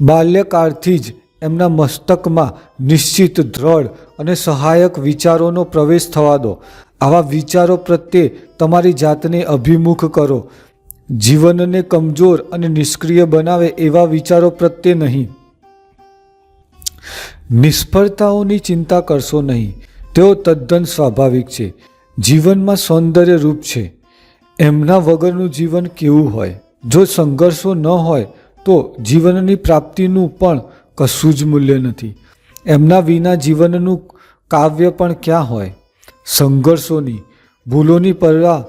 બાલ્યકાળથી જ એમના મસ્તકમાં નિશ્ચિત દ્રઢ અને સહાયક વિચારોનો પ્રવેશ થવા દો. આવા વિચારો પ્રત્યે તમારી જાતને અભિમુખ કરો. જીવનને કમજોર અને નિષ્ક્રિય બનાવે એવા વિચારો પ્રત્યે નહીં. નિષ્ફળતાઓની ચિંતા કરશો નહીં. તેઓ તદ્દન સ્વાભાવિક છે. જીવનમાં સૌંદર્ય રૂપ છે. એમના વગરનું જીવન કેવું હોય? જો સંઘર્ષો ન હોય તો જીવનની પ્રાપ્તિનું પણ કશું જ મૂલ્ય નથી. એમના વિના જીવનનું કાવ્ય પણ ક્યાં હોય? સંઘર્ષોની, ભૂલોની પરવા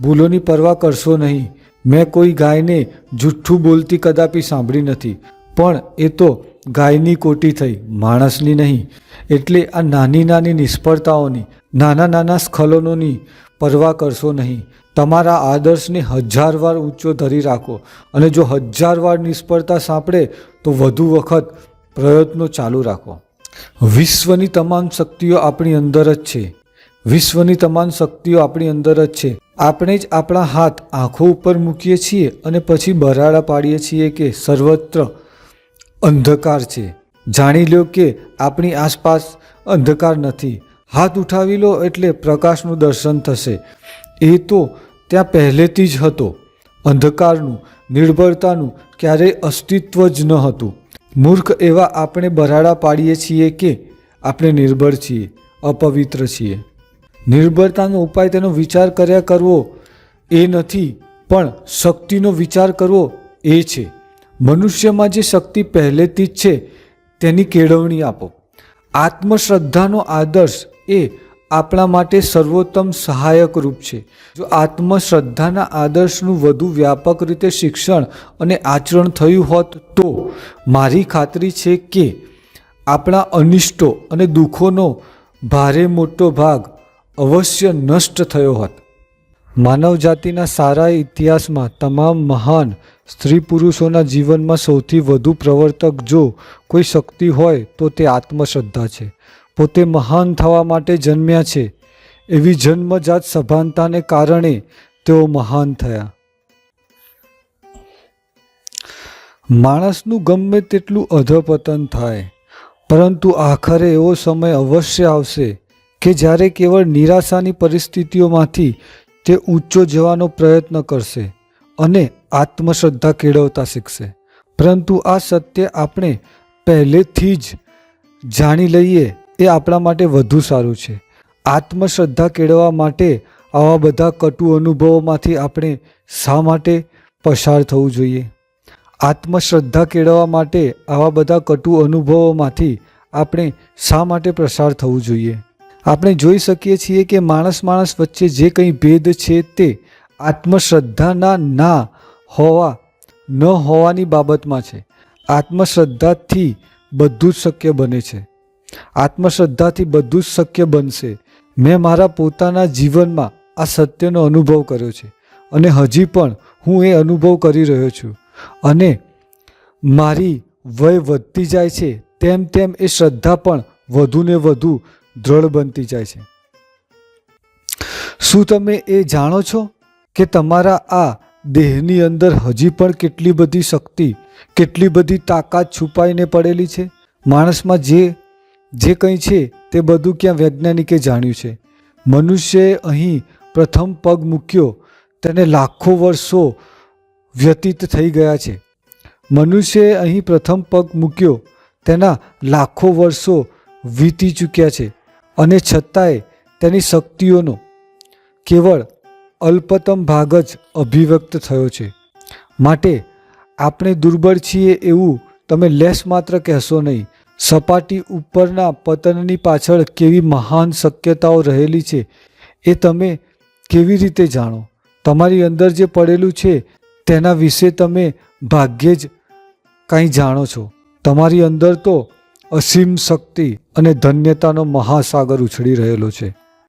ભૂલોની પરવા કરશો નહીં. મેં કોઈ ગાયને જુઠ્ઠું બોલતી કદાપી સાંભળી નથી. પણ એ તો ગાયની કોટી થઈ, માણસની નહીં. એટલે આ નાની નાની નિષ્ફળતાઓની નાના નાના સ્ખલનોની પરવા કરશો નહીં. તમારા આદર્શને હજાર વાર ઊંચો ધરી રાખો અને જો હજાર વાર નિષ્ફળતા સાંપડે તો વધુ વખત પ્રયત્નો ચાલુ રાખો. વિશ્વની તમામ શક્તિઓ આપણી અંદર જ છે. વિશ્વની તમામ શક્તિઓ આપણી અંદર જ છે. આપણે જ આપણા હાથ આંખો ઉપર મૂકીએ છીએ અને પછી બરાડા પાડીએ છીએ કે સર્વત્ર અંધકાર છે. જાણી લો કે આપણી આસપાસ અંધકાર નથી. હાથ ઉઠાવી લો એટલે પ્રકાશનું દર્શન થશે. એ તો ત્યાં પહેલેથી જ હતો. અંધકારનું નિર્બળતાનું ક્યારેય અસ્તિત્વ જ ન હતું. મૂર્ખ એવા આપણે બરાડા પાડીએ છીએ કે આપણે નિર્બળ છીએ, અપવિત્ર છીએ. નિર્બળતાનો ઉપાય તેનો વિચાર કર્યા કરવો એ નથી, પણ શક્તિનો વિચાર કરવો એ છે. મનુષ્યમાં જે શક્તિ પહેલેથી જ છે, તેની કેળવણી આપો. આત્મશ્રદ્ધાનો આદર્શ એ આપણા માટે સર્વોત્તમ સહાયક રૂપ છે. જો આત્મશ્રદ્ધાના આદર્શનું વધુ વ્યાપક રીતે શિક્ષણ અને આચરણ થયું હોત તો મારી ખાતરી છે કે આપણા અનિષ્ટો અને દુઃખોનો ભારે મોટો ભાગ અવશ્ય નષ્ટ થયો હોત. માનવ જાતિના સારા ઇતિહાસમાં તમામ મહાન સ્ત્રી પુરુષોના જીવનમાં સૌથી વધુ પ્રવર્તક જો કોઈ શક્તિ હોય તો તે આત્મશ્રદ્ધા છે. પોતે મહાન થવા માટે જન્મ્યા છે. એવી જન્મજાત સભાનતાને કારણે તેઓ મહાન થયા. માણસનું ગમે તેટલું અધપતન થાય, પરંતુ આખરે એવો સમય અવશ્ય આવશે કે જ્યારે કેવળ નિરાશાની પરિસ્થિતિઓમાંથી તે ઊંચો જવાનો પ્રયત્ન કરશે અને આત્મશ્રદ્ધા કેળવતા શીખશે. પરંતુ આ સત્ય આપણે પહેલેથી જ જાણી લઈએ એ આપણા માટે વધુ સારું છે. આત્મશ્રદ્ધા કેળવવા માટે આવા બધા કટુ અનુભવોમાંથી આપણે શા માટે પસાર થવું જોઈએ? આત્મશ્રદ્ધા કેળવવા માટે આવા બધા કટુ અનુભવોમાંથી આપણે શા માટે પસાર થવું જોઈએ? આપણે જોઈ શકીએ છીએ કે માણસ માણસ વચ્ચે જે કંઈ ભેદ છે તે આત્મશ્રદ્ધાના ના હોવા, ન હોવાની બાબતમાં છે. આત્મશ્રદ્ધાથી બધું જ શક્ય બને છે. આત્મશ્રદ્ધાથી બધું જ શક્ય બનશે. મેં મારા પોતાના જીવનમાં આ સત્યનો અનુભવ કર્યો છે અને હજી પણ હું એ અનુભવ કરી રહ્યો છું. અને મારી વય વધતી જાય છે તેમ તેમ એ શ્રદ્ધા પણ વધુને વધુ દ્રઢ બનતી જાય છે. શું તમે એ જાણો છો કે તમારા આ દેહની અંદર હજી પણ કેટલી બધી શક્તિ, કેટલી બધી તાકાત છુપાઈને પડેલી છે? માણસમાં જે જે કંઈ છે તે બધું ક્યાં વૈજ્ઞાનિકે જાણ્યું છે. મનુષ્યએ અહીં પ્રથમ પગ મૂક્યો, તેને લાખો વર્ષો વ્યતીત થઈ ગયા છે. મનુષ્યએ અહીં પ્રથમ પગ મૂક્યો, તેના લાખો વર્ષો વીતી ચૂક્યા છે અને છતાંય તેની શક્તિઓનો કેવળ અલ્પતમ ભાગ જ અભિવ્યક્ત થયો છે. માટે આપણે દુર્બળ છીએ એવું તમે લેસ માત્ર કહેશો નહીં સપાટી ઉપરના પતનની પાછળ કેવી મહાન શક્યતાઓ રહેલી છે એ તમે કેવી રીતે જાણો? તમારી અંદર જે પડેલું છે તેના વિશે તમે ભાગ્યે જ કાંઈ જાણો છો. તમારી અંદર તો અસીમ શક્તિ અને ધન્યતાનો મહાસાગર ઉછળી રહેલો છે.